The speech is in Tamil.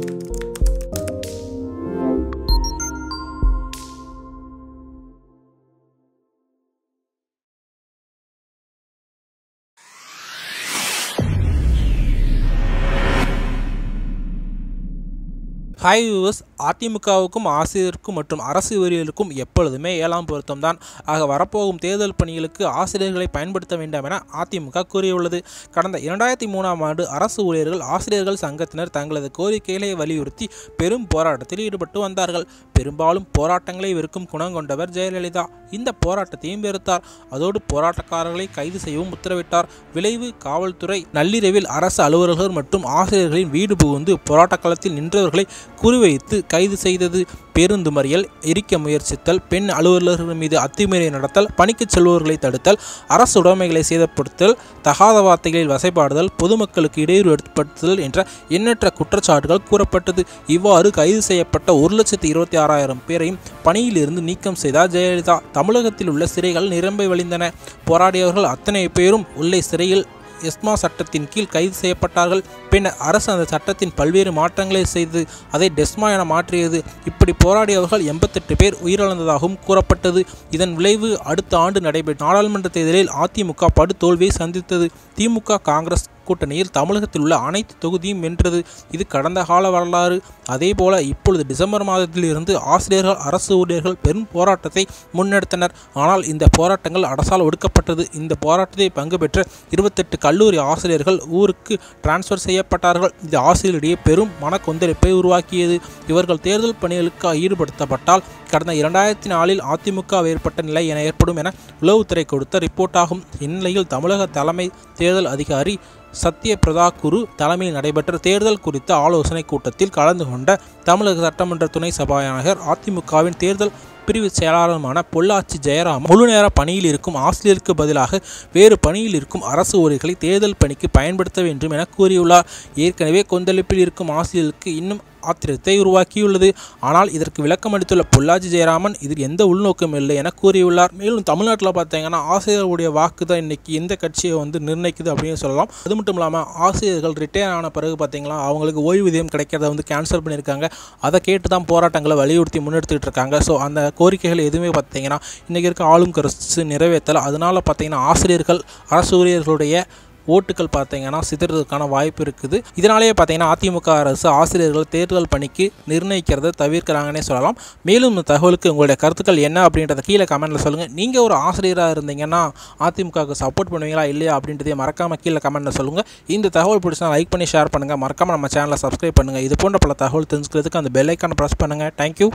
Thank you. ஹாய் வியூவர்ஸ் அதிமுகவுக்கும் ஆசிரியருக்கும் மற்றும் அரசு ஊழியர்களுக்கும் எப்பொழுதுமே ஏழாம் பொருத்தம் தான் ஆக வரப்போகும் தேர்தல் பணிகளுக்கு ஆசிரியர்களை பயன்படுத்த வேண்டாம் என அதிமுக கூறியுள்ளது. கடந்த இரண்டாயிரத்தி மூணாம் ஆண்டு அரசு ஊழியர்கள் ஆசிரியர்கள் சங்கத்தினர் தங்களது கோரிக்கைகளை வலியுறுத்தி பெரும் போராட்டத்தில் ஈடுபட்டு வந்தார்கள். பெரும்பாலும் போராட்டங்களை வெறுக்கும் குணம் கொண்டவர் ஜெயலலிதா. இந்த போராட்டத்தையும் வெறுத்தார். அதோடு போராட்டக்காரர்களை கைது செய்யவும் உத்தரவிட்டார். விளைவு காவல்துறை நள்ளிரவில் அரசு அலுவலர்கள் மற்றும் ஆசிரியர்களின் வீடு புகுந்து போராட்ட களத்தில் நின்றவர்களை குறிவைத்து கைது செய்தது. பேருந்து மறியல் எரிக்க முயற்சித்தல் பெண் அலுவலர்கள் மீது அத்துமீறி நடத்தல் பணிக்கு செல்வோர்களை தடுத்தல் அரசு உடைமைகளை சேதப்படுத்தல் தகாத வார்த்தைகளில் வசைபாடுதல் பொதுமக்களுக்கு இடையூறு ஏற்படுத்துதல் என்ற எண்ணற்ற குற்றச்சாட்டுகள் கூறப்பட்டது. இவ்வாறு கைது செய்யப்பட்ட ஒரு லட்சத்தி இருபத்தி ஆறாயிரம் பேரையும் பணியிலிருந்து நீக்கம் செய்தார் ஜெயலலிதா. தமிழகத்தில் உள்ள சிறைகள் நிரம்பி வழிந்தன. போராடியவர்கள் அத்தனை பேரும் உள்ளே சிறையில் எஸ்மா சட்டத்தின் கீழ் கைது செய்யப்பட்டார்கள். பின்னர் அரசு அந்த சட்டத்தின் பல்வேறு மாற்றங்களை செய்து அதை டெஸ்மா என மாற்றியது. இப்படி போராடியவர்கள் எண்பத்தெட்டு பேர் உயிரிழந்ததாகவும் கூறப்பட்டது. இதன் விளைவு அடுத்த ஆண்டு நடைபெற்ற நாடாளுமன்ற தேர்தலில் அதிமுக படு தோல்வியை சந்தித்தது. திமுக காங்கிரஸ் கூட்டணியில் தமிழகத்தில் உள்ள அனைத்து தொகுதியும் வென்றது. இது கடந்த கால வரலாறு. அதேபோல இப்பொழுது டிசம்பர் மாதத்திலிருந்து ஆசிரியர்கள் அரசு ஊழியர்கள் பெரும் போராட்டத்தை முன்னெடுத்தனர். ஆனால் இந்த போராட்டங்கள் அரசால் ஒடுக்கப்பட்டது. இந்த போராட்டத்தை பங்கு பெற்ற இருபத்தெட்டு கல்லூரி ஆசிரியர்கள் ஊருக்கு டிரான்ஸ்ஃபர் செய்யப்பட்டார்கள். இது ஆசிரியரிடையே பெரும் மன கொந்தளிப்பை உருவாக்கியது. இவர்கள் தேர்தல் பணிகளுக்கு ஈடுபடுத்தப்பட்டால் கடந்த இரண்டாயிரத்தி நாலில் அதிமுக ஏற்பட்ட நிலை என ஏற்படும் என உளவுத்துறை கொடுத்த ரிப்போர்ட் ஆகும். இந்நிலையில் தமிழக தலைமை தேர்தல் அதிகாரி சத்ய பிரதா குரு தலைமையில் நடைபெற்ற தேர்தல் குறித்த ஆலோசனை கூட்டத்தில் கலந்து கொண்ட தமிழக சட்டமன்ற துணை சபாநாயகர் அதிமுகவின் தேர்தல் பிரிவு செயலாளருமான பொள்ளாச்சி ஜெயராம் முழு நேர பணியில் இருக்கும் ஆசிரியருக்கு பதிலாக வேறு பணியில் இருக்கும் அரசு ஊழியர்களை தேர்தல் பணிக்கு பயன்படுத்த வேண்டும் என கூறியுள்ளார். ஏற்கனவே கொந்தளிப்பில் இருக்கும் ஆசிரியர்களுக்கு இன்னும் ஆத்திரத்தை உருவாக்கியுள்ளது. ஆனால் இதற்கு விளக்கம் அளித்துள்ள பொள்ளாச்சி ஜெயராமன் இதில் எந்த உள்நோக்கம் இல்லை என கூறியுள்ளார். மேலும் தமிழ்நாட்டில் பார்த்தீங்கன்னா ஆசிரியர்களுடைய வாக்கு தான் இன்றைக்கி எந்த கட்சியை வந்து நிர்ணயிக்குது அப்படின்னு சொல்லலாம். அது மட்டும் இல்லாமல் ஆசிரியர்கள் ரிட்டையர் ஆன பிறகு பார்த்தீங்களா அவங்களுக்கு ஓய்வூதியம் கிடைக்கிறத வந்து கேன்சல் பண்ணியிருக்காங்க. அதை கேட்டு தான் போராட்டங்களை வலியுறுத்தி முன்னெடுத்துக்கிட்டு இருக்காங்க. ஸோ அந்த கோரிக்கைகள் எதுவுமே பார்த்தீங்கன்னா இன்றைக்கி இருக்க ஆளும் கருசு நிறைவேற்றலை. அதனால் பார்த்தீங்கன்னா ஆசிரியர்கள் அரசு ஊழியர்களுடைய ஓட்டுகள் பார்த்தீங்கன்னா சிதறதுக்கான வாய்ப்பு இருக்குது. இதனாலேயே பார்த்தீங்கன்னா அதிமுக அரசு ஆசிரியர்கள் தேர்தல் பணிக்கு நிர்ணயிக்கிறத தவிர்க்கிறாங்கன்னே சொல்லலாம். மேலும் இந்த தகவலுக்கு உங்களுடைய கருத்துக்கள் என்ன அப்படின்றத கீழே கமெண்ட்டில் சொல்லுங்கள் நீங்கள் ஒரு ஆசிரியராக இருந்தீங்கன்னா அதிமுகவுக்கு சப்போர்ட் பண்ணுவீங்களா இல்லையா அப்படின்றதே மறக்காமல் கீழே கமெண்ட்டில் சொல்லுங்கள் இந்த தகவல் பிடிச்சா லைக் பண்ணி ஷேர் பண்ணுங்கள் மறக்காமல் நம்ம சேனலை சப்ஸ்கிரைப் பண்ணுங்கள் இது போன்ற பல தகவல் தெரிஞ்சுக்கிறதுக்கு அந்த பெல் ஐக்கானை ப்ரெஸ் பண்ணுங்கள் தேங்க்யூ